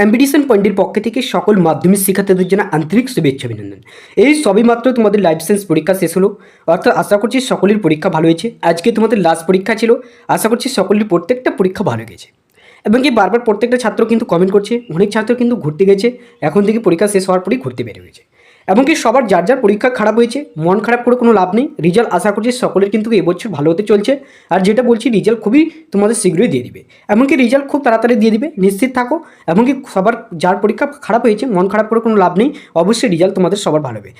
অ্যাম্বিডিশন পয়েন্টের পক্ষ থেকে সকল মাধ্যমিক শিক্ষার্থীদের জন্য আন্তরিক শুভেচ্ছা অভিনন্দন। এই সবই মাত্র তোমাদের লাইফ সায়েন্স পরীক্ষা শেষ হলো। অর্থাৎ আশা করছি সকলের পরীক্ষা ভালো হয়েছে। আজকে তোমাদের লাস্ট পরীক্ষা ছিল। আশা করছি সকলের প্রত্যেকটা পরীক্ষা ভালো গেছে। এবং কি বারবার প্রত্যেকটা ছাত্র কিন্তু কমেন্ট করছে। অনেক ছাত্র কিন্তু ঘুরতে গেছে। এখন থেকে পরীক্ষা শেষ হওয়ার পরই ঘুরতে বের হয়েছে এমনকি সবার যার যার পরীক্ষা খারাপ হয়েছে, মন খারাপ করে কোনো লাভ নেই। রেজাল্ট আশা করছি সকলের কিন্তু এবছর ভালো হতে চলছে। আর যেটা বলছি, রেজাল্ট খুবই তোমাদের শীঘ্রই দিয়ে দিবে। এমনকি রেজাল্ট খুব তাড়াতাড়ি দিয়ে দিবে, নিশ্চিত থাকো। এমনকি সবার যার পরীক্ষা খারাপ হয়েছে, মন খারাপ করে কোনো লাভ নেই, অবশ্যই রেজাল্ট তোমাদের সবার ভালো হবে।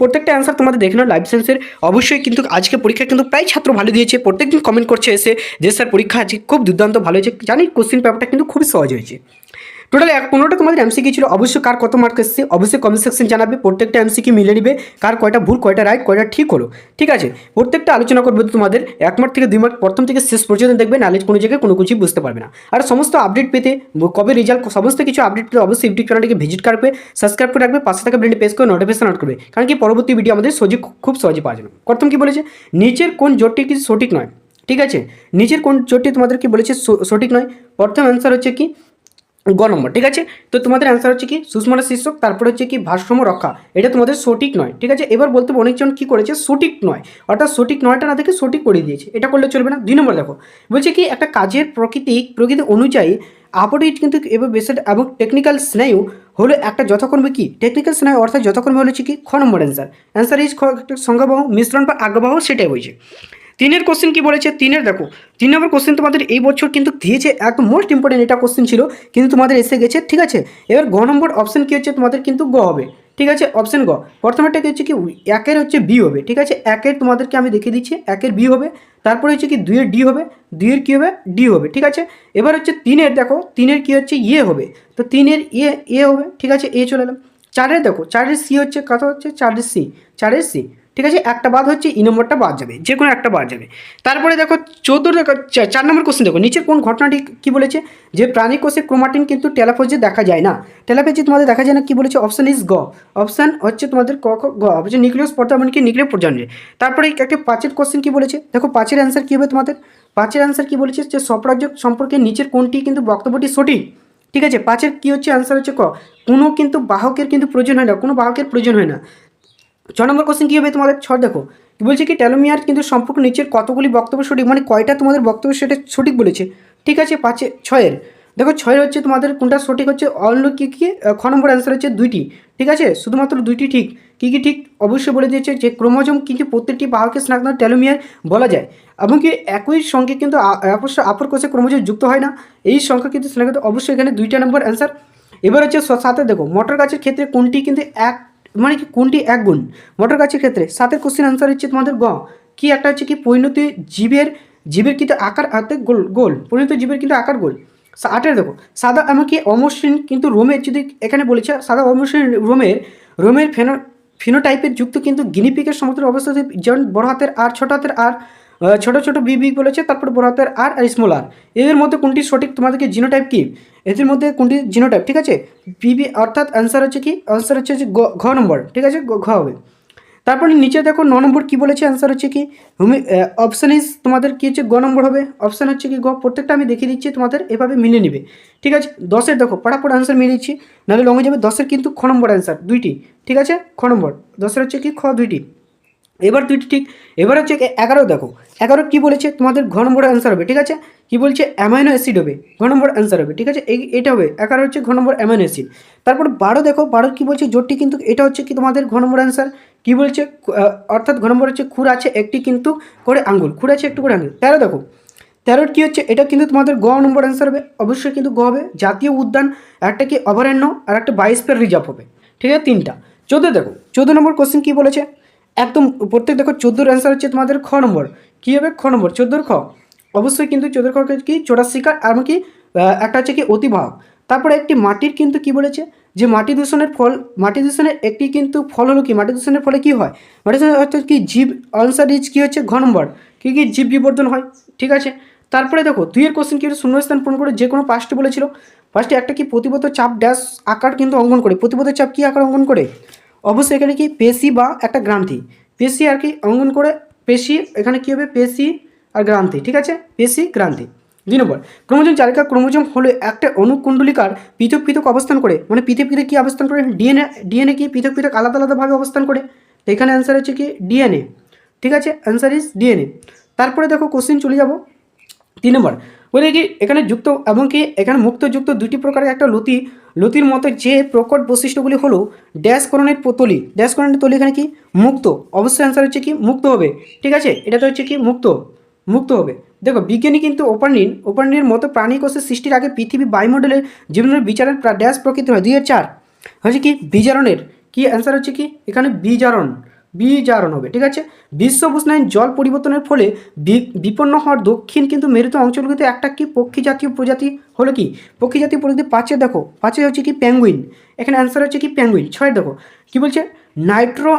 প্রত্যেকটা অ্যান্সার তোমাদের দেখে নাও লাইফ সায়েন্সের অবশ্যই কিন্তু আজকে পরীক্ষা কিন্তু প্রায় ছাত্র ভালো দিয়েছে, প্রত্যেকদিন কমেন্ট করছে এসে, যে স্যার পরীক্ষা আজকে খুব দুর্দান্ত ভালো হয়েছে। জানি কোশ্চেন পেপারটা কিন্তু খুবই সহজ হয়েছে। টোটাল এক পনেরোটা তোমাদের এমসিকিউ ছিল, অবশ্যই কার কত মার্ক এসছে, অবশ্যই কমেন্ট সেকশন জানাবে, প্রত্যেকটা এমসিকিউ মিলে নিবে, কার কয়টা ভুল, কয়টা রাইট কয়টা ঠিক হলো, ঠিক আছে? প্রত্যেকটা আলোচনা করবে তোমাদের, এক মার্ক থেকে দুই মার্ক প্রথম থেকে শেষ পর্যন্ত দেখবে নালেজ কোনো জায়গায় কোনো কিছুই বুঝতে পারবে না। আর সমস্ত আপডেট পেতে, কবে রেজাল্ট সমস্ত কিছু আপডেট পেতে অবশ্যই ইউটিউব চ্যানেলটিকে ভিজিট করবে সাবস্ক্রাইব করে রাখবে, পাশে থাকা ব্রেন্ডে পেজ করে নোটিফিকেশন অন করবে, কারণ কি পরবর্তী ভিডিও আমাদের সহজে খুব সহজে পাওয়া যাবে। প্রথম কি বলেছে? নিচের কোন জোটটি কিছু সঠিক নয়? ঠিক আছে? নিচের কোন জোটটি তোমাদেরকে বলেছে সঠিক নয়? প্রথম অ্যান্সার হচ্ছে কি? গ নম্বর, ঠিক আছে? তো তোমাদের অ্যান্সার হচ্ছে কি? সুষমার শীর্ষক, তারপরে হচ্ছে কি? ভারসাম্য রক্ষা। এটা তোমাদের সঠিক নয়, ঠিক আছে? এবার বলতে অনেকজন কি করেছে? সঠিক নয়। অর্থাৎ সঠিক নয়টা না দেখে সঠিক করে দিয়েছে। এটা করলে চলবে না। দুই নম্বর দেখো, বলছে কি, একটা কাজের প্রকৃতি প্রকৃতি অনুযায়ী আপডেট কিন্তু এবার বেসেড এবং টেকনিক্যাল স্নায়ু হলো একটা যথাক্রমে কি? টেকনিক্যাল স্নায়ু অর্থাৎ যথাক্রমে হলো কি? খ নম্বর অ্যান্সার অ্যান্সার ইজ সংজ্ঞাবাহ মিশ্রণ বা আজ্ঞাবাহ সেটাই হয়েছে। তিনের কোশ্চেন কি বলেছে? তিনের দেখো, তিন নম্বর কোশ্চেন তোমাদের এই বছর কিন্তু দিয়েছে একদম মোস্ট ইম্পর্টেন্ট এটা কোশ্চেন ছিল, কিন্তু তোমাদের এসে গেছে, ঠিক আছে? এবার গ নম্বর অপশন কি হচ্ছে? তোমাদের কিন্তু গ হবে, ঠিক আছে? অপশন গ। প্রথমেটা কি হচ্ছে কি, একের হচ্ছে বি হবে, ঠিক আছে? একের তোমাদেরকে আমি দেখিয়ে দিচ্ছি, একের বি হবে, তারপরে হচ্ছে কি দুইয়ের ডি হবে, দুইয়ের কী হবে? ডি হবে, ঠিক আছে? এবার হচ্ছে তিনের দেখো, তিনের কি হচ্ছে? ইয়ে হবে, তো তিনের ইয়ে এ হবে, ঠিক আছে? এ চলে এলাম। চারের দেখো, চারের সি হচ্ছে, কত হচ্ছে? চারের সি চারের সি ঠিক আছে? একটা বাদ হচ্ছে ই নম্বরটা বাদ যাবে, যে কোনো একটা বাদ যাবে। তারপরে দেখো চোদ্দ চার নম্বর কোশ্চেন দেখো, নিচের কোন ঘটনাটি কি বলেছে? যে প্রাণী কোষে ক্রোমাটিন কিন্তু টেলাফোজে দেখা যায় না। টেলাফোজে তোমাদের দেখা যায় না, কি বলেছে? অপশন ইজ গ। অপশন হচ্ছে তোমাদের ক গ। হচ্ছে নিউক্লিয়াস পর্দা মানে কি নিউক্লিয়ার পর্যায়ে তারপরে একটা পাঁচের কোশ্চেন কি বলেছে? দেখো, পাঁচের অ্যান্সার কী হবে তোমাদের? পাঁচের অ্যান্সার কি বলেছে? যে স্বপ্রাজ্য সম্পর্কে নিচের কোনটি কিন্তু বক্তব্যটি সঠিক? ঠিক আছে? পাঁচের কি হচ্ছে? অ্যান্সার হচ্ছে ক। কোনো কিন্তু বাহকের কিন্তু প্রয়োজন হয় না, কোনো বাহকের প্রয়োজন হয় না। ছ নম্বর কোশ্চেন কী হবে তোমাদের? ছ দেখো। কি বলছে কি টেলোমিয়ার কিন্তু সম্পর্ক নিচের কতগুলি বক্তব্য সঠিক মানে কয়টা তোমাদের বক্তব্য সেটা সঠিক বলেছে। ঠিক আছে, পাঁচে, ছয়ের। দেখো, ছয়ের হচ্ছে তোমাদের কোনটা সঠিক হচ্ছে অন্য কী কী খ নম্বর অ্যান্সার হচ্ছে দুইটি। ঠিক আছে, শুধুমাত্র দুইটি ঠিক। কী কী ঠিক? অবশ্যই বলে দিয়েছে যে ক্রোমোজোম কিন্তু প্রত্যেকটি বাহকের স্নাগ্ন টেলোমিয়ার বলা যায়। এমনকি একই সঙ্গে কিন্তু অবশ্য আপর কোষে ক্রোমোজোম যুক্ত হয় না। এই সংখ্যা কিন্তু স্নাগ্ন অবশ্যই এখানে দুইটা নম্বর অ্যান্সার এবার হচ্ছে সাথে দেখো, মোটর গাছের ক্ষেত্রে কোনটি কিন্তু এক মানে কি কোনটি এক গুণ? মোটর গাছের ক্ষেত্রে সাতের কোশ্চেন আনসার হচ্ছে তোমাদের গ। কি একটা হচ্ছে কি পরিণতি জীবের জীবের কিন্তু আকার হাতে গোল গোল। পরিণত জীবের কিন্তু আকার গোল। আটের দেখো, সাদা এমনকি অমসৃণ কিন্তু রোমের, যদি এখানে বলেছে, সাদা অমসৃণ রোমের রোমের ফেনো, ফিনোটাইপের যুক্ত কিন্তু গিনিপিকের সমতুল্য অবস্থাতে যেমন বড় হাতের আর ছোট হাতের আর ছোট ছোট বি বি বলেছে, তারপর বড় হাতের আর আর স্মল আর এদের মধ্যে কোনটি সঠিক? তোমাদেরকে জিনোটাইপ কি? এদের মধ্যে কোনটি জিনোটাইপ ঠিক আছে? বিবি অর্থাৎ অ্যান্সার হচ্ছে কি? অ্যান্সার হচ্ছে যে ঘ নম্বর। ঠিক আছে? ঘ হবে। তারপরে নিচে দেখো ন নম্বর কী বলেছে? অ্যান্সার হচ্ছে কি? হুমি অপশান ইজ তোমাদের কী হচ্ছে? গ নম্বর হবে। অপশান হচ্ছে কি গ? প্রত্যেকটা আমি দেখিয়ে দিচ্ছি, তোমাদের এভাবে মিলিয়ে নিবে। ঠিক আছে? দশের দেখো, পড়াপড় অ্যান্সার মিলিয়ে দিচ্ছি নাহলে লঙে যাবে। দশের কিন্তু খ নম্বর অ্যান্সার দুইটি। ঠিক আছে? খ নম্বর। দশের হচ্ছে কি? খ দুইটি। এবার দুইটি ঠিক, এবার হচ্ছে এগারো দেখো, এগারো কি বলেছে? তোমাদের ঘ নম্বর অ্যান্সার হবে, ঠিক আছে? কি বলছে? অ্যামাইনো অ্যাসিড হবে ঘ নম্বর অ্যান্সার হবে, ঠিক আছে? এই, এটা হবে, এগারো হচ্ছে ঘ নম্বর অ্যামাইনো অ্যাসিড তারপর বারো দেখো বারো কি বলছে? জোটটি কিন্তু এটা হচ্ছে কি তোমাদের ঘ নম্বর অ্যান্সার কি বলছে? অর্থাৎ ঘ নম্বর হচ্ছে খুর আছে, একটি কিন্তু করে আঙ্গুল, খুর আছে, একটু করে আঙ্গুল। তেরো দেখো, তেরোর কী হচ্ছে? এটা কিন্তু তোমাদের গ নম্বর অ্যান্সার হবে, অবশ্যই কিন্তু গ হবে। জাতীয় উদ্যান, একটা কি অভয়ারণ্য, আর একটা বায়োস্ফিয়ার রিজার্ভ হবে, ঠিক আছে? তিনটা। চোদ্দ দেখো, চোদ্দ নম্বর কোশ্চেন কী বলেছে? একদম প্রত্যেক দেখো চোদ্দোর অ্যান্সার হচ্ছে তোমাদের খ নম্বর। কী হবে? খ নম্বর। চোদ্দোর খ। অবশ্যই কিন্তু চোদ্দোর খ কি? চোরাশিকার এমনকি আহ, একটা হচ্ছে কি অতিবাহক। তারপরে একটি মাটির কিন্তু কি বলেছে? যে মাটি দূষণের ফল মাটি দূষণের একটি কিন্তু ফল হলো কি? মাটি দূষণের ফলে কি হয়? মাটি দূষণের অর্থাৎ কি? জীব আনসার ইজ কী হচ্ছে? ঘ নম্বর। কী কী? জীব বিবর্ধন হয়। ঠিক আছে? তারপরে দেখো দুইয়ের কোশ্চেন কি? শূন্যস্থান পূরণ করে যে কোনো পাঁচটি বলেছিল। ফার্স্টে একটা কি প্রতিবদ্ধ চাপ ড্যাশ আকার কিন্তু অঙ্কন করে। প্রতিবদ্ধ চাপ কি আকার অঙ্কন করে? অবশ্যই এখানে কি পেশি বা একটা গ্রান্থি। পেশি আর কি অঙ্গন করে পেশি, এখানে কি হবে? পেশি আর গ্রান্থি, ঠিক আছে? পেশি, গ্রান্থি। দুই নম্বর, ক্রোমোজোম চালিকা ক্রোমোজোম হলো একটা অনুকুণ্ডলিকার পৃথক পৃথক অবস্থান করে। মানে পৃথক পৃথক কী অবস্থান করে? ডিএনএ ডিএনএ কি পৃথক পৃথক আলাদা আলাদাভাবে অবস্থান করে? তো এখানে অ্যান্সার হচ্ছে কি ডিএনএ, ঠিক আছে? Answer is DNA. তারপরে দেখো কোশ্চেন চলে যাব। তিন নম্বর বলে কি এখানে যুক্ত এমনকি এখানে মুক্ত যুক্ত দুটি প্রকারের একটা লতি। লতির মতো যে প্রকট বৈশিষ্ট্যগুলি হলো ড্যাশকরণের তলি। ড্যাশকরণের তলি এখানে কি? মুক্ত। অবশ্যই অ্যান্সার হচ্ছে কি? মুক্ত হবে। ঠিক আছে? এটাতে হচ্ছে কি? মুক্ত। মুক্ত হবে। দেখো, বিজ্ঞানী কিন্তু ওপারনিন ওপারনির মতো প্রাণী কোষের সৃষ্টির আগে পৃথিবী বায়ুমণ্ডলের জীবনের বিচারের ড্যাশ প্রকৃতি হয়। দুই চার। হচ্ছে কি? বিজারণের। কি অ্যান্সার হচ্ছে কি? এখানে বিজারণ। বিজারণ হবে, ঠিক আছে? বিশ্ব উষ্ণায়ন জল পরিবর্তনের ফলে বিপন্ন হওয়ার দক্ষিণ কিন্তু মেরুত অঞ্চলগুলিতে একটা কি পক্ষী জাতীয় প্রজাতি হলো কি? পক্ষী জাতীয় প্রজাতি পাঁচে দেখো, পাঁচে হচ্ছে কি প্যাঙ্গুইন এখানে অ্যান্সার হচ্ছে কি প্যাঙ্গুইন ছয় দেখো। কি বলছে? নাইট্রো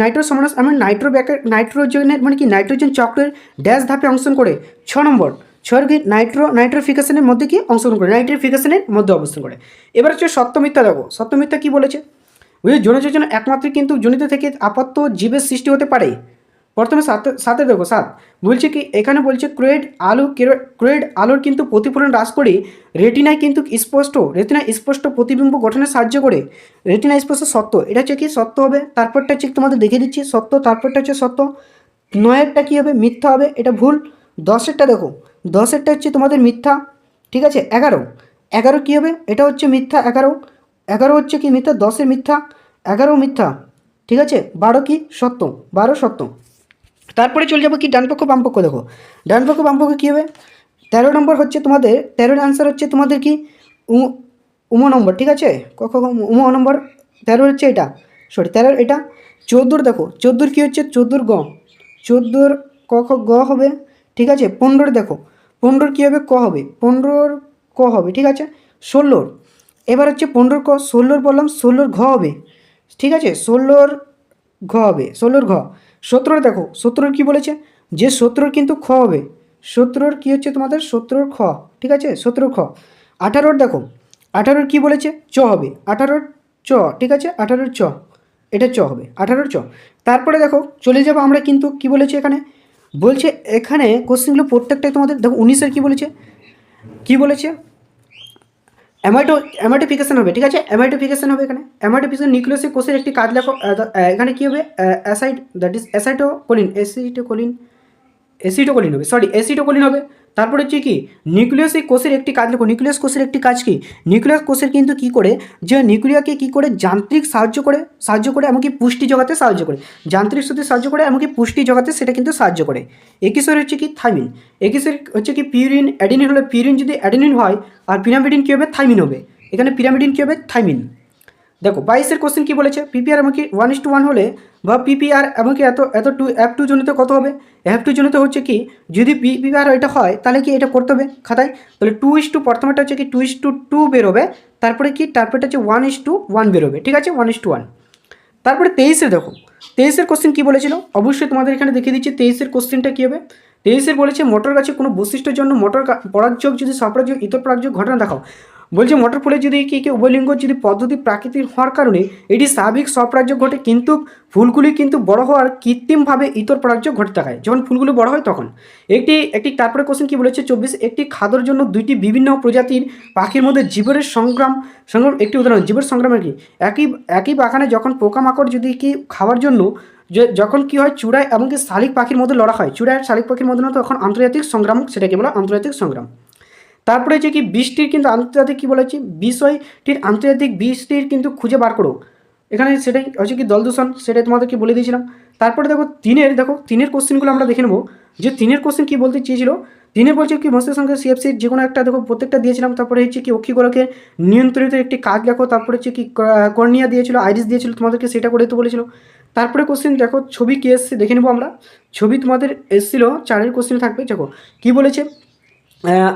নাইট্রো সমানাস আমি নাইট্রো ব্যাকের নাইট্রোজেনের মানে কি নাইট্রোজেন চক্রের ড্যাশ ধাপে অংশগ্রহণ করে, ছ নম্বর, ছয়ের কি নাইট্রো, নাইট্রোফিকেশনের মধ্যে কি অংশগ্রহণ করে, নাইট্রিফিকেশনের মধ্যে অবস্থান করে। এবার হচ্ছে সত্যমিথ্যা দেখো, সত্যমিথ্যা কি বলেছে? বুঝলি? যৌনযোজন একমাত্র কিন্তু জনিত থেকে আপাত্ত জীবের সৃষ্টি হতে পারে। প্রথমে সাথে সাথে দেখো, সাত। বলছে কি, এখানে বলছে ক্রোয়েড আলু ক্রোয়েড আলোর কিন্তু প্রতিফলন হ্রাস করে, রেটিনায় কিন্তু স্পষ্ট রেটিনায় স্পষ্ট প্রতিবিম্ব গঠনে সাহায্য করে। রেটিনা স্পষ্ট সত্য। এটা হচ্ছে কি, সত্য হবে, তারপরটা হচ্ছে তোমাদের দেখে দিচ্ছি, সত্য, তারপরটা হচ্ছে সত্য। নয়েরটা কী হবে, মিথ্যা হবে, এটা ভুল। দশেরটা দেখো, দশেরটা হচ্ছে তোমাদের মিথ্যা, ঠিক আছে? এগারো। এগারো কী হবে, এটা হচ্ছে মিথ্যা এগারো। এগারো হচ্ছে কি মিথ্যা? দশের মিথ্যা। এগারো মিথ্যা। ঠিক আছে? বারো কি? সত্য। বারো সত্য। তারপরে চলে যাব কি? ডানপক্ষ, বামপক্ষ দেখো। ডানপক্ষ, বামপক্ষ কী হবে? তেরো নম্বর হচ্ছে তোমাদের, তেরোর অ্যান্সার হচ্ছে তোমাদের কি? উম উমো নম্বর, ঠিক আছে? ক- ক- ক- নম্বর। তেরো হচ্ছে এটা। সরি তেরোর এটা। চোদ্দোর দেখো। চোদ্দোর কী হচ্ছে? চোদ্দোর গ। চোদ্দোর ক গ হবে। ঠিক আছে? পনেরোর দেখো। পনেরোর কী হবে? ক হবে। পনেরোর ক হবে। ঠিক আছে? ষোলোর। এবার হচ্ছে পনেরোর ক, ষোলোর বললাম ষোলোর ঘ হবে। ঠিক আছে? ষোলোর ঘ হবে, ষোলোর ঘ। সতেরোর দেখো, সতেরোর কী বলেছে? যে সতেরোর কিন্তু খ হবে। সতেরোর কী হচ্ছে তোমাদের? সতেরোর খ। ঠিক আছে? সতেরোর খ। আঠারোর দেখো, আঠারোর কী বলেছে? চ হবে। আঠারোর চ, ঠিক আছে? আঠারোর চ। এটা চ হবে, আঠারোর চ। তারপরে দেখো, চলে যাব আমরা কিন্তু কি বলেছে এখানে? বলছে এখানে কোশ্চেনগুলো প্রত্যেকটাই তোমাদের, দেখো উনিশের কী বলেছে? কি বলেছে? অ্যামাইটো অ্যামাইটোফিকেশন হবে, ঠিক আছে? অ্যামাইটোফিকেশন হবে এখানে। অ্যামাইটোফিকেশন নিউক্লিয়াসের কোষের একটি কাজ লেখো এখানে কী হবে? Aside that is acetylcholine acetylcholine acetylcholine হবে সরি অ্যাসিটোকোলিন হবে। তারপরে হচ্ছে কি নিউক্লিয়াস এই কোষের একটি কাজ লেখো নিউক্লিয়াস কোষের একটি কাজ কি? নিউক্লিয়াস কোষের কিন্তু কি করে? যে নিউক্লিয়াকে কি করে? যান্ত্রিক সাহায্য করে সাহায্য করে, এমনকি পুষ্টি জগাতে সাহায্য করে। যান্ত্রিক সাথে সাহায্য করে, এমনকি পুষ্টি জগাতে সেটা কিন্তু সাহায্য করে। একিসের হচ্ছে কি থাইমিন একিসের হচ্ছে কি পিউরিন অ্যাডিনিন হলে পিউরিন যদি অ্যাডিনিন হয়, আর পিরামিডিন কী হবে? থাইমিন হবে। এখানে পিরামিডিন কী হবে? থাইমিন দেখো, বাইশের কোশ্চেন কি বলেছে? পিপিআর এমনকি ওয়ান ইস টু ওয়ান হলে, বা পিপিআর এমনকি এত এত টু অ্যাপ টু জনিত কত হবে? অ্যাপ টু জনিত হচ্ছে কি, যদি পিপিআর এটা হয়, তাহলে কি এটা করতে হবে খাতায়? তাহলে টু ইস টু প্রথমেটা হচ্ছে কি টু ইস টু টু বেরোবে, তারপরে কি, তারপরটা হচ্ছে ওয়ান ইস টু ওয়ান বেরোবে, ঠিক আছে? ওয়ান ইস টু ওয়ান তারপরে তেইশে দেখো, তেইশের কোশ্চেন কী বলেছিল? অবশ্যই তোমাদের এখানে দেখিয়ে দিচ্ছি, তেইশের কোশ্চেনটা কী হবে? তেইশের বলেছে, মোটর গাছে কোনো বৈশিষ্ট্যের জন্য মোটর পরাগযোগ যদি সপরাগযোগ ইতর পরাগযোগ ঘটনা দেখাও। বলছে মোটর ফুলে যদি কি কি উভয়লিঙ্গ যদি পদ্ধতি প্রাকৃতিক হওয়ার কারণে এটি স্বাভাবিক স্বপরাগযোগ ঘটে, কিন্তু ফুলগুলি কিন্তু বড় হওয়ার কৃত্রিমভাবে ইতর পরাগযোগ ঘটে দেখায় যখন ফুলগুলি বড় হয় তখন। একটি একটি, তারপরে কোশ্চেন কি বলেছে চব্বিশ? একটি খাদ্যর জন্য দুইটি বিভিন্ন প্রজাতির পাখির মধ্যে জীবনের সংগ্রাম সংগ্রাম, একটি উদাহরণ, জীবের সংগ্রামের কি? একই একই বাগানে যখন পোকামাকড় যদি কি খাওয়ার জন্য যে, যখন কি হয় চূড়ায়, এমনকি শালিক পাখির মধ্যে লড়া হয়, চূড়ায় শালিক পাখির মধ্যে তখন আন্তর্জাতিক সংগ্রাম, সেটাকে বলা আন্তর্জাতিক সংগ্রাম। তারপরে হচ্ছে কি বৃষ্টির কিন্তু আন্তর্জাতিক কী বলেছি বিষয়টির আন্তর্জাতিক বৃষ্টির কিন্তু খুঁজে বার করো। এখানে সেটাই হচ্ছে কি দল দূষণ, সেটাই তোমাদেরকে বলে দিয়েছিলাম। তারপরে দেখো তিনের দেখো তিনের কোশ্চেনগুলো আমরা দেখে নেব। যে তিনের কোশ্চেন কী বলতে চেয়েছিল? তিনের বলছে কি, মস্তিষ্ক সঙ্গে সিএফসির যে কোনো একটা দেখো প্রত্যেকটা দিয়েছিলাম। তারপরে হচ্ছে কি অক্ষিগোলকে নিয়ন্ত্রিত একটি কাজ দেখো। তারপরে হচ্ছে কি কর্নিয়া দিয়েছিল, আইরিস দিয়েছিল, তোমাদেরকে সেটা করে দিতে বলেছিল। তারপরে কোশ্চেন দেখো ছবি কি এসছে, দেখে নেব আমরা। ছবি তোমাদের এসেছিল, চারের কোশ্চেন থাকবে। দেখো কী বলেছে?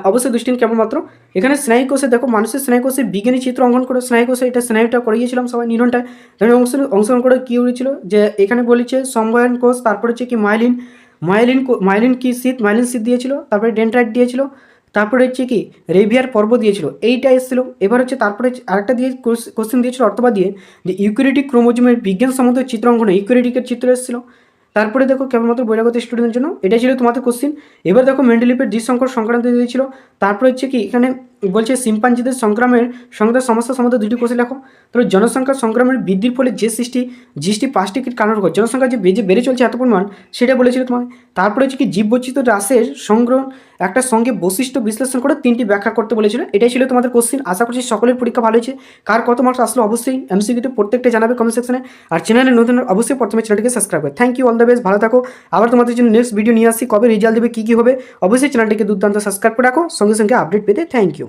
অবশ্যই দুষ্টিন কেবলমাত্র। এখানে স্নায়ু কোষে দেখো, মানুষের স্নায়ু কোষে বিজ্ঞানী চিত্র অঙ্কন করে স্নায়ু কোষে এটা স্নায়ুটা করিয়েছিলাম সবাই নিরনটায় তাহলে অংশ, অংশগ্রহণ করে কী হয়েছিল যে এখানে বলেছে সম্বয়ন কোষ, তারপরে হচ্ছে কি মাইলিন। মাইলিন মাইলিন কি শীত? মাইলিন শীত দিয়েছিল, তারপরে ডেন্ট্রাইট দিয়েছিল, তারপরে হচ্ছে কি রেভিয়ার পর্ব দিয়েছিল, এইটা এসেছিল। এবার হচ্ছে তারপরে আরেকটা দিয়ে কোশ্চেন দিয়েছিল অর্থবা দিয়ে, যে ইউক্রেটিক ক্রোমোজোমের বিজ্ঞান সম্বন্ধে চিত্র অঙ্কনে ইউক্রেটিকের চিত্র এসেছিল। তারপরে দেখো কেবলমাত্র বৈরাগত স্টুডেন্টের জন্য, এটাই ছিল তোমাদের কোশ্চিন এবার দেখো মেন্ডেলিপের দ্বিসংকর সংক্রান্ত দিয়েছিল, তারপরে হচ্ছে কি এখানে বলছে সিম্পাঞ্জিদের সংগ্রামের সংগ্রাম সমস্যা সম্বন্ধে দুটি কোশ্চেন লেখো। তাহলে জনসংখ্যার সংগ্রামের বৃদ্ধির ফলে যে সৃষ্টি, জিএসটি পাঁচটি কারণ রকম জনসংখ্যা যে বেজে বেড়ে চলছে এত পরিমাণ, সেটা বলেছিল তোমাকে। তারপরে হচ্ছে কি, জীববৈচিত্র্য হ্রাসের সংগ্রহ একটা সঙ্গে বৈশিষ্ট্য বিশ্লেষণ করে তিনটি ব্যাখ্যা করতে বলেছিল। এটাই ছিল তোমাদের কোশ্চিন আশা করছি সকলের পরীক্ষা ভালো হয়েছে। কার কত মার্কস আসলো অবশ্যই এমসিকিউতে প্রত্যেকটা জানাবে কমেন্ট সেকশনে আর চ্যানেলে নতুন অবশ্যই প্রথমে চ্যানেলটিকে সাবস্ক্রাইব করে। Thank you all the best ভালো থাকো। আবার তোমাদের জন্য নেক্সট ভিডিও নিয়ে আসি কবে রেজাল্ট দেবে, কী কী হবে? অবশ্যই চ্যানেলটিকে দুর্দান্ত সাবস্ক্রাইব করে রাখো। সঙ্গে সঙ্গে আপডেট পেতে থ্যাংক ইউ